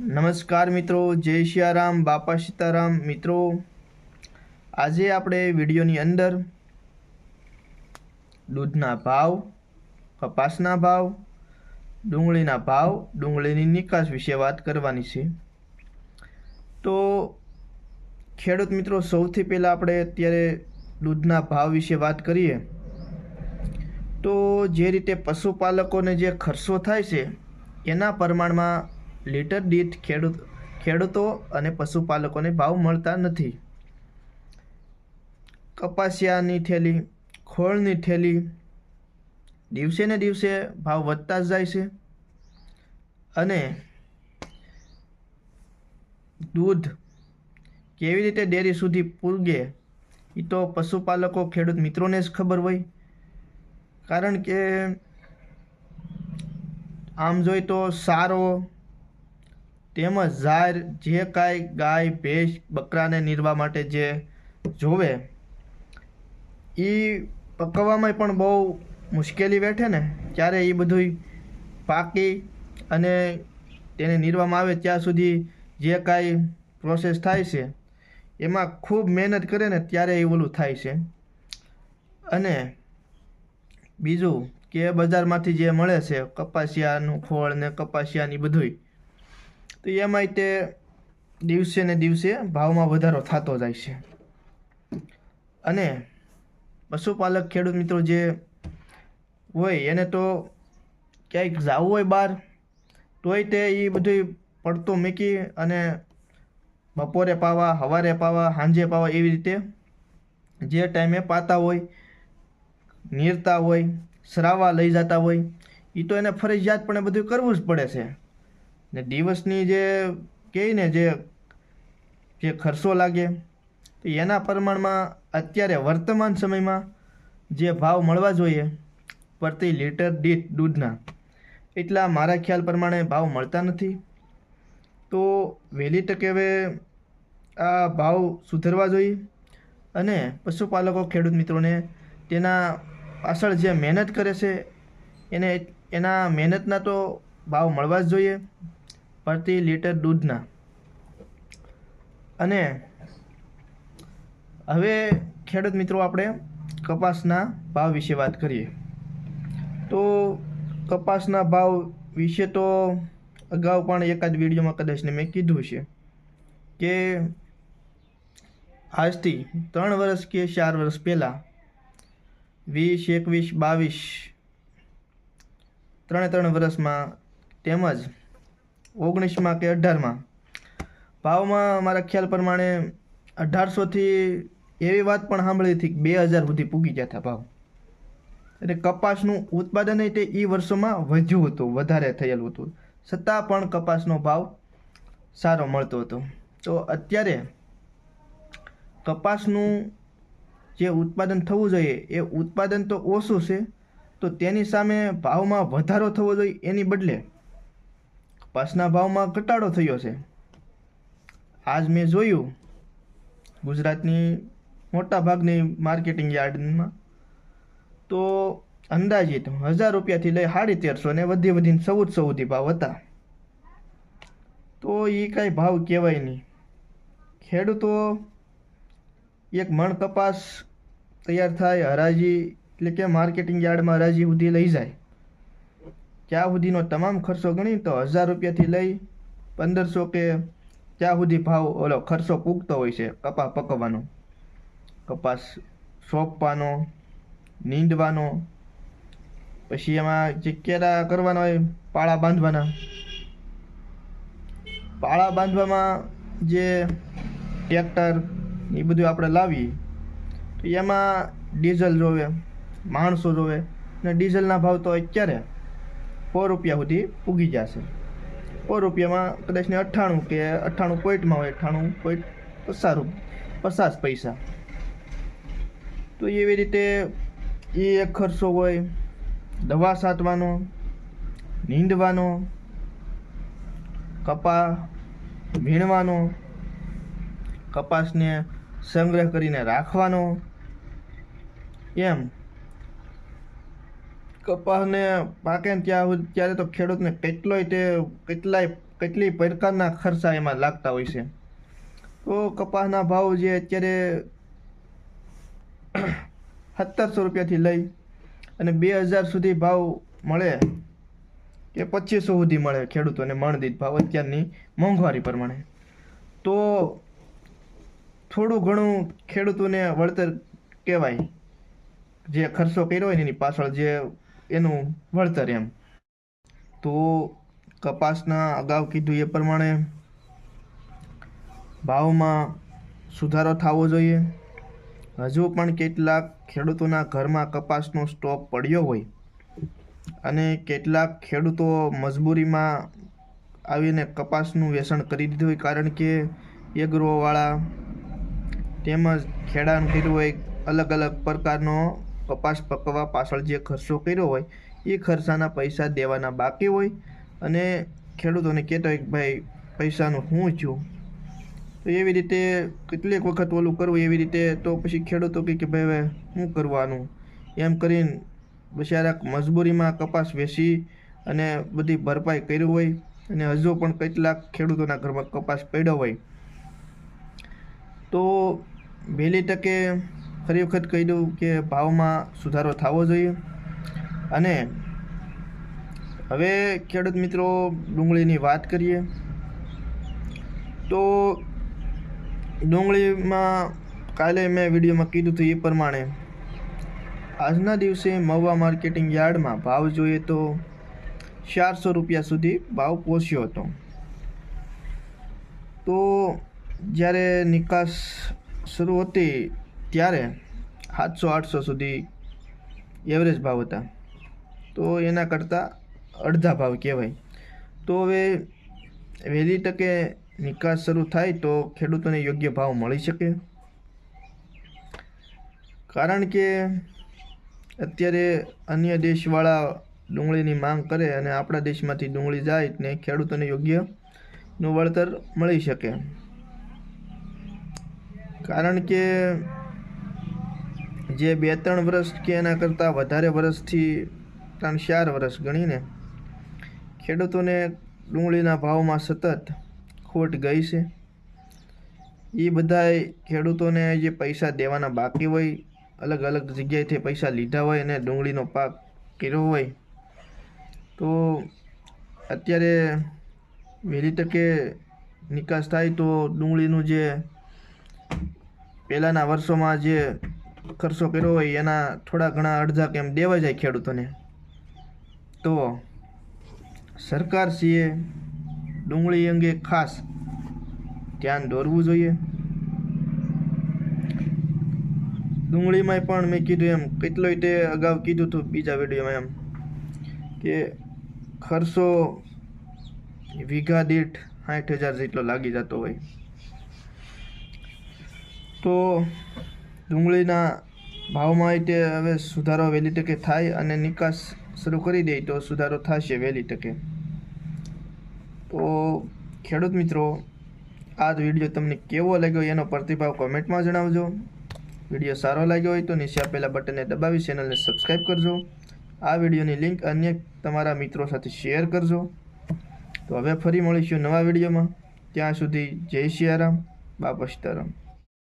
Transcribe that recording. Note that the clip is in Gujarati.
નમસ્કાર મિત્રો, જય સિયારામ બાપા સીતારામ. મિત્રો, આજે આપણે વિડીયોની અંદર દૂધના ભાવ, કપાસના ભાવ, ડુંગળીના ભાવ, ડુંગળીની નિકાસ વિશે વાત કરવાની છે. તો ખેડૂત મિત્રો, સૌથી પહેલાં આપણે અત્યારે દૂધના ભાવ વિશે વાત કરીએ. તો જે રીતે પશુપાલકોને જે ખર્ચો થાય છે, એના પ્રમાણમાં લીટર દીઠ ખેડૂત ખેડૂતો અને પશુપાલકોને ભાવ મળતા નથી. કપાસિયાની થેલી, ખોળની થેલી, દિવસે ને દિવસે ભાવ વધતા જ જાય છે. અને દૂધ કેવી રીતે ડેરી સુધી પૂગે એ તો પશુપાલકો, ખેડૂત મિત્રોને જ ખબર હોય. કારણ કે આમ જોઈ તો સારો તેમજ ઝાર જે કાંઈ ગાય, ભેંસ, બકરાને નિરવા માટે જે જોવે એ પકવવામાં પણ બહુ મુશ્કેલી વેઠે ને, ત્યારે એ બધું પાકી અને તેને નીરવામાં આવે ત્યાં સુધી જે કાંઈ પ્રોસેસ થાય છે, એમાં ખૂબ મહેનત કરે ને ત્યારે એ ઓલું થાય છે. અને બીજું કે બજારમાંથી જે મળે છે, કપાસિયાનું ખોળ ને કપાસિયાની બધુંય તો એમાંય તે દિવસે ને દિવસે ભાવમાં વધારો થતો જાય છે. અને પશુપાલક ખેડૂત મિત્રો જે હોય એને તો ક્યાંક જવું હોય બહાર, તોય તે એ બધું પડતો મૂકી અને બપોરે પાવા સવારે પાવા, સાંજે પાવા એવી રીતે જે ટાઈમે પાતા હોય, નીરતા હોય સરાવા લઈ જતા હોય એ તો એને ફરજિયાત પણ એ બધું કરવું જ પડે છે. ને દિવસની જે કહે ને જે જે ખર્ચો લાગે, તો એના પ્રમાણમાં અત્યારે વર્તમાન સમયમાં જે ભાવ મળવા જોઈએ, પ્રતિ લીટર દીઠ દૂધના, એટલા મારા ખ્યાલ પ્રમાણે ભાવ મળતા નથી. તો વહેલી તકે હવે આ ભાવ સુધરવા જોઈએ અને પશુપાલકો, ખેડૂત મિત્રોને તેના પાછળ જે મહેનત કરે છે, એને, એના મહેનતના તો ભાવ મળવા જ જોઈએ. પ્રતિ લીટર દૂધના. અને હવે ખેડૂત મિત્રો, આપણે કપાસના ભાવ વિશે વાત કરીએ. તો કપાસના ભાવ વિશે તો અગાઉ પણ એકાદ વિડીયોમાં કદાચ ને મેં કીધું છે કે આજથી ત્રણ વર્ષ કે ચાર વર્ષ પહેલાં વીસ, એકવીસ, બાવીસ, ત્રણે ત્રણ વર્ષમાં તેમજ ઓગણીસમાં કે અઢારમાં? ભાવમાં મારા ખ્યાલ પ્રમાણે અઢારસોથી એવી વાત પણ સાંભળી હતી કે બે હજાર સુધી પૂગી ગયા હતા ભાવ. એટલે કપાસનું ઉત્પાદન તે એ વર્ષોમાં વધ્યું હતું, વધારે થયેલું હતું. છતાં પણ કપાસનો ભાવ સારો મળતો હતો. તો અત્યારે કપાસનું જે ઉત્પાદન થવું જોઈએ, એ ઉત્પાદન તો ઓછું છે, તો તેની સામે ભાવમાં વધારો થવો જોઈએ એની બદલે કપાસના ભાવમાં ઘટાડો થયો છે. આજ મેં જોયું, ગુજરાતની મોટા ભાગની માર્કેટિંગ યાર્ડમાં તો અંદાજિત હજાર રૂપિયાથી લઈ સાડી તેરસો ને વધી વધીને ચૌદ સુધી ભાવ હતા. તો એ કાંઈ ભાવ કહેવાય નહીં. ખેડૂતો એક મણ કપાસ તૈયાર થાય, હરાજી એટલે કે માર્કેટિંગ યાર્ડમાં હરાજી સુધી લઈ જાય. ત્યાં સુધીનો તમામ ખર્ચો ગણી તો હજાર રૂપિયાથી લઈ પંદરસો કે ત્યાં સુધી ભાવ ઓલો ખર્ચો પૂગતો હોય છે કપાસ પકવવાનો. કપાસ સોંપવાનો, નીંદવાનો, પછી એમાં જે કેરા કરવાના હોય પાળા બાંધવાના. પાળા બાંધવામાં જે ટ્રેક્ટર એ બધું આપણે લાવીએ, તો એમાં ડીઝલ જોવે, માણસો જોવે, ને ડીઝલના ભાવ તો અત્યારે સો રૂપિયા સુધી ઉગી જશે. સો રૂપિયામાં કદાચ ને અઠ્ઠાણું કે અઠ્ઠાણું પોઈન્ટમાં હોય, અઠ્ઠાણું પોઈન્ટ પચાસ પચાસ પૈસા. તો એવી રીતે એ એક ખર્ચો હોય, દવા સાતવાનો નીંદવાનો, કપા વીણવાનો, કપાસને સંગ્રહ કરીને રાખવાનો, એમ. કપાસને પાકે ને ત્યાં ત્યારે તો ખેડૂતને કેટલોય તે કેટલાય, કેટલી પ્રકારના ખર્ચા એમાં લાગતા હોય છે. તો કપાસના ભાવ જે અત્યારે સત્તરસો રૂપિયાથી લઈ અને બે હજાર સુધી ભાવ મળે કે પચીસો સુધી મળે ખેડૂતોને મણદીઠ ભાવ અત્યારની મોંઘવારી પ્રમાણે. તો થોડું ઘણું ખેડૂતોને વળતર કહેવાય. જે ખર્ચો કર્યો હોય એની પાછળ જે એનું વળતર એમ. તો કપાસના અગાઉ કીધું એ પ્રમાણે ભાવમાં સુધારો થવો જોઈએ. હજુ પણ કેટલાક ખેડૂતોના ઘરમાં કપાસનો સ્ટોક પડ્યો હોય અને કેટલાક ખેડૂતો મજબૂરીમાં આવીને કપાસનું વેચાણ કરી દીધું હોય કારણ કે એગ્રોવાળા તેમજ ખેડાણ કર્યું હોય અલગ અલગ પ્રકારનો કપાસ પકવવા પાછળ જે ખર્ચો કર્યો હોય, એ ખર્ચાના પૈસા દેવાના બાકી હોય. અને ખેડૂતોને કહેતા હોય કે ભાઈ, પૈસાનું હું છું? તો એવી રીતે કેટલીક વખત ઓલું કરવું, એવી રીતે તો પછી ખેડૂતો કહે કે ભાઈ, હવે શું કરવાનું? એમ કરીને બિચારા મજબૂરીમાં કપાસ વેચી અને બધી ભરપાઈ કર્યું હોય અને હજુ પણ કેટલાક ખેડૂતોના ઘરમાં કપાસ પડ્યો હોય. તો વહેલી તકે ફરી વખત કહી દઉં કે ભાવમાં સુધારો થવો જોઈએ. અને હવે ખેડૂત મિત્રો ડુંગળીની વાત કરીએ, તો ડુંગળીમાં કાલે મેં વિડીયોમાં કીધું હતું એ પ્રમાણે આજના દિવસે મહુવા માર્કેટિંગ યાર્ડમાં ભાવ જોઈએ તો ચારસો રૂપિયા સુધી ભાવ પહોંચ્યો હતો. તો જ્યારે નિકાસ શરૂ હતી ત્યારે સાતસો, આઠસો સુધી એવરેજ ભાવ હતા. તો એના કરતાં અડધા ભાવ કહેવાય. તો હવે વહેલી તકે નિકાસ શરૂ થાય તો ખેડૂતોને યોગ્ય ભાવ મળી શકે. કારણ કે અત્યારે અન્ય દેશવાળા ડુંગળીની માંગ કરે અને આપણા દેશમાંથી ડુંગળી જાય ને ખેડૂતોને યોગ્યનું વળતર મળી શકે. કારણ કે જે બે ત્રણ વર્ષ કે એના કરતાં વધારે વર્ષથી ત્રણ ચાર વર્ષ ગણીને ખેડૂતોને ડુંગળીના ભાવમાં સતત ખોટ ગઈ છે. એ બધાય ખેડૂતોને જે પૈસા દેવાના બાકી હોય અલગ અલગ જગ્યાએથી પૈસા લીધા હોય અને ડુંગળીનો પાક કર્યો હોય, તો અત્યારે વહેલી તકે નિકાસ થાય તો ડુંગળીનું જે પહેલાંના વર્ષોમાં જે ખર્ચો કર્યો હોય, એના થોડા ઘણા અડધા કેમ દેવા જાય ખેડૂતોને. તો સરકારશ્રીએ ડુંગળી અંગે ખાસ ધ્યાન દોરવું જોઈએ. ડુંગળીમાં પણ મેં કીધું એમ, કેટલોય તે અગાઉ કીધું હતું બીજા વિડીયોમાં એમ, કે ખર્ચો વીઘા દીઠ સાઠ હજાર જેટલો લાગી જતો હોય. તો ડુંગળીના ભાવમાં તે હવે સુધારો વહેલી તકે થાય અને નિકાસ શરૂ કરી દે તો સુધારો થશે વહેલી તકે. તો ખેડૂત મિત્રો, આ વીડિયો તમને કેવો લાગ્યો એનો પ્રતિભાવ કોમેન્ટમાં જણાવજો. વીડિયો સારો લાગ્યો હોય તો નીચે આપેલા બટનને દબાવી ચેનલને સબસ્ક્રાઈબ કરજો. આ વિડીયોની લિંક અન્ય તમારા મિત્રો સાથે શેર કરજો. તો હવે ફરી મળીશું નવા વિડીયોમાં. ત્યાં સુધી જય સિયારામ બાપા સીતારામ